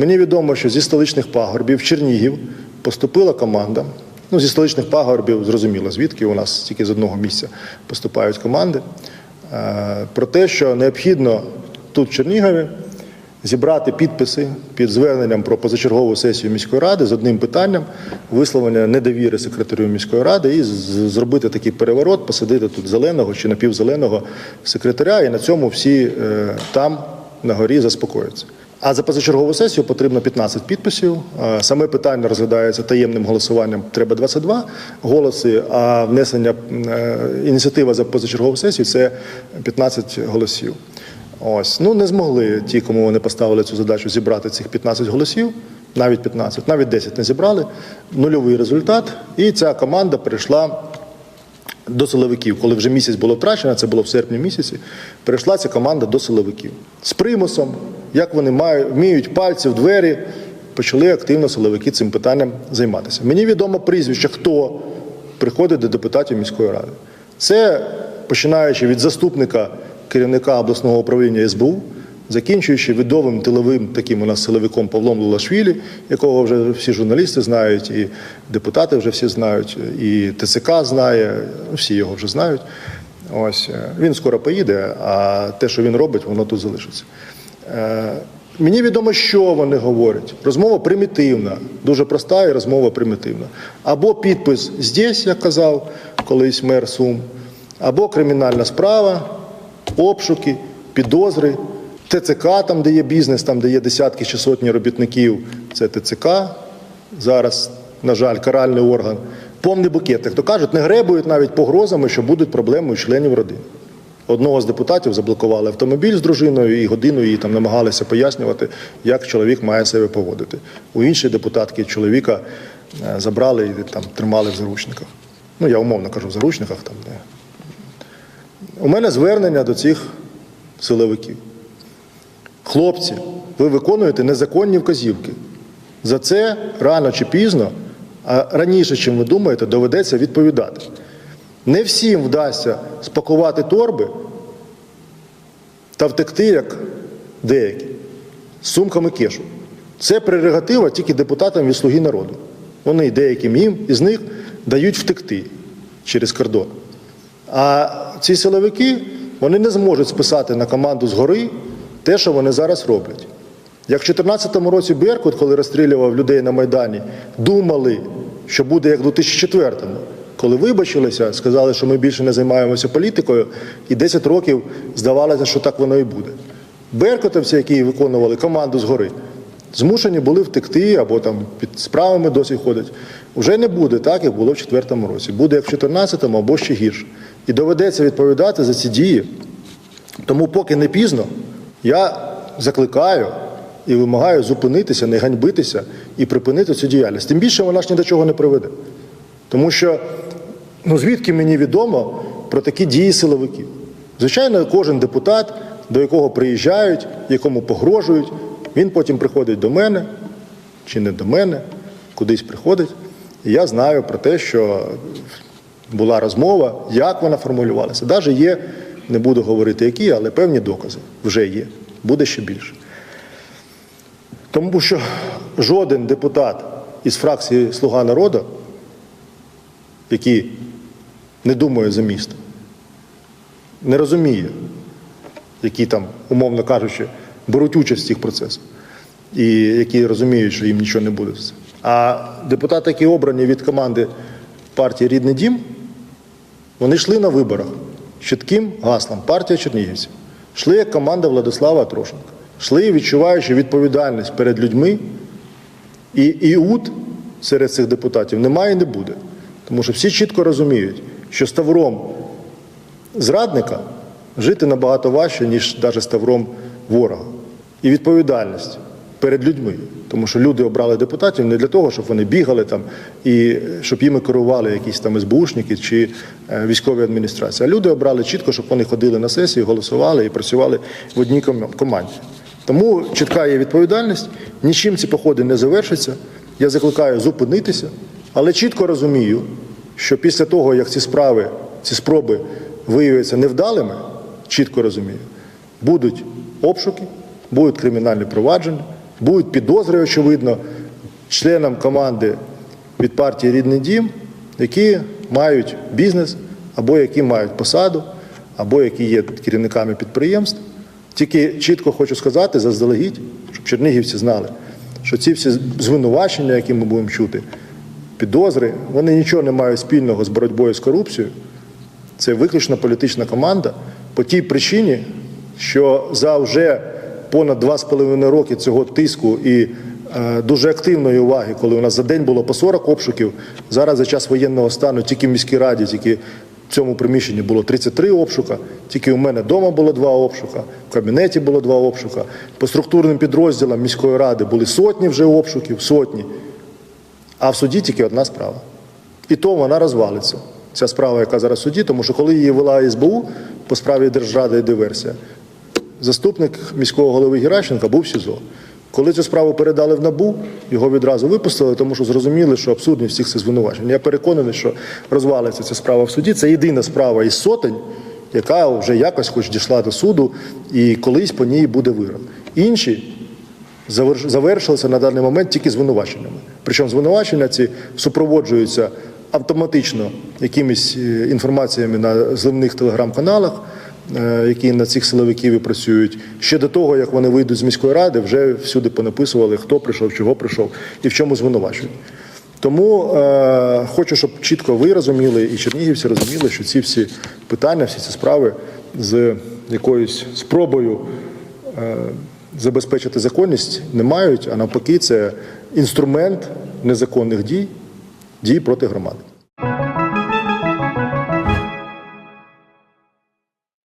Мені відомо, що зі столичних пагорбів Чернігів поступила команда. Ну, зі столичних пагорбів зрозуміло, звідки у нас тільки з одного місця поступають команди. Е, Про те, що необхідно тут, в Чернігові, зібрати підписи під зверненням про позачергову сесію міської ради з одним питанням висловлення недовіри секретарю міської ради і зробити такий переворот, посадити тут зеленого чи напівзеленого секретаря, і на цьому всі е, там на горі заспокояться. А за позачергову сесію потрібно 15 підписів. Е, Саме питання розглядається таємним голосуванням. Треба 22 голоси. А внесення е, ініціатива за позачергову сесію це 15 голосів. Ось ну не змогли ті, кому вони поставили цю задачу, зібрати цих 15 голосів, навіть 15, навіть 10 не зібрали. Нульовий результат. І ця команда перейшла до силовиків. Коли вже місяць було втрачено, це було в серпні місяці, перейшла ця команда до силовиків. З примусом, як вони мають, вміють пальці в двері, почали активно силовики цим питанням займатися. Мені відомо прізвище, хто приходить до депутатів міської ради. Це починаючи від заступника керівника обласного управління СБУ, закінчуючи відомим тиловим таким у нас силовиком Павлом Лулашвілі, якого вже всі журналісти знають, і депутати вже всі знають, і ТЦК знає, ну, всі його вже знають. Ось е, він скоро поїде, а те, що він робить, воно тут залишиться. Е, Мені відомо, що вони говорять. Розмова примітивна, дуже проста і розмова примітивна. Або підпис здесь, як казав колись мер Сум, або кримінальна справа, обшуки, підозри, ТЦК, там, де є бізнес, там, де є десятки чи сотні робітників, це ТЦК. Зараз, на жаль, каральний орган. Повний букет. Як то кажуть, не гребують навіть погрозами, що будуть проблеми у членів родини. Одного з депутатів заблокували автомобіль з дружиною і годину їй там намагалися пояснювати, як чоловік має себе поводити. У іншої депутатки чоловіка е, забрали і там тримали в заручниках. Ну, я умовно кажу, в заручниках там. Де. У мене звернення до цих силовиків. Хлопці, ви виконуєте незаконні вказівки. За це рано чи пізно, а раніше, чим ви думаєте, доведеться відповідати. Не всім вдасться спакувати торби та втекти, як деякі, з сумками кешу. Це прерогатива тільки депутатам від слуги народу. Вони деяким їм із них дають втекти через кордон. А ці силовики вони не зможуть списати на команду згори те, що вони зараз роблять. Як в 2014 році Беркут, коли розстрілював людей на Майдані, думали, що буде як в 2004-му, коли вибачилися, сказали, що ми більше не займаємося політикою, і 10 років здавалося, що так воно і буде. Беркутовці, які виконували команду згори, змушені були втекти або там під справами досі ходять. Уже не буде так, як було в 2004 році. Буде як в 2014 або ще гірше. І доведеться відповідати за ці дії. Тому, поки не пізно, я закликаю і вимагаю зупинитися, не ганьбитися і припинити цю діяльність. Тим більше вона ж ні до чого не приведе. Тому що ну звідки мені відомо про такі дії силовиків? Звичайно, кожен депутат, до якого приїжджають, якому погрожують, він потім приходить до мене чи не до мене, кудись приходить. І я знаю про те, що була розмова, як вона формулювалася. Навіть є, не буду говорити які, але певні докази вже є. Буде ще більше. Тому що жоден депутат із фракції Слуга народу, який не думає за місто, не розуміє, які там, умовно кажучи, беруть участь в цих процесах, і які розуміють, що їм нічого не буде. А депутати, які обрані від команди партії Рідний дім, вони йшли на виборах з чітким гаслом партія чернігівців. Йшли як команда Владислава Трошенка. Йшли, відчуваючи відповідальність перед людьми, і іуд серед цих депутатів немає і не буде. Тому що всі чітко розуміють, що з тавром зрадника жити набагато важче, ніж навіть з тавром ворога. І відповідальність перед людьми. Тому що люди обрали депутатів не для того, щоб вони бігали там і щоб їми керували якісь там СБУшники чи е, військові адміністрації. А люди обрали чітко, щоб вони ходили на сесії, голосували і працювали в одній команді. Тому чітка є відповідальність, нічим ці походи не завершаться. Я закликаю зупинитися, але чітко розумію, що після того, як ці справи, ці спроби виявляться невдалими, чітко розумію, будуть обшуки, будуть кримінальні провадження, Будуть підозри, очевидно, членам команди від партії Рідний дім, які мають бізнес, або які мають посаду, або які є керівниками підприємств. Тільки чітко хочу сказати заздалегідь, щоб чернігівці знали, що ці всі звинувачення, які ми будемо чути, підозри, вони нічого не мають спільного з боротьбою з корупцією. Це виключно політична команда по тій причині, що за вже понад два з половиною роки цього тиску і е, дуже активної уваги, коли у нас за день було по 40 обшуків, зараз за час воєнного стану тільки в міській раді, тільки в цьому приміщенні було 33 обшука, тільки у мене вдома було два обшука, в кабінеті було два обшука. По структурним підрозділам міської ради були сотні вже обшуків, сотні. А в суді тільки одна справа. І то вона розвалиться. Ця справа, яка зараз в суді, тому що коли її вела СБУ по справі Держради і диверсія, заступник міського голови Геращенка був в СІЗО. Коли цю справу передали в НАБУ, його відразу випустили, тому що зрозуміли, що абсурдні всіх цих звинувачень. Я переконаний, що розвалиться ця справа в суді. Це єдина справа із сотень, яка вже якось хоч дійшла до суду, і колись по ній буде вирок. Інші завершилися на даний момент тільки звинуваченнями. Причому звинувачення ці супроводжуються автоматично якимись е, інформаціями на зливних телеграм-каналах, е, які на цих силовиків і працюють. Ще до того, як вони вийдуть з міської ради, вже всюди понаписували, хто прийшов, чого прийшов і в чому звинувачують. Тому е, хочу, щоб чітко ви розуміли і чернігівці розуміли, що ці всі питання, всі ці справи з якоюсь спробою е, забезпечити законність не мають, а навпаки, це інструмент незаконних дій, дій проти громади.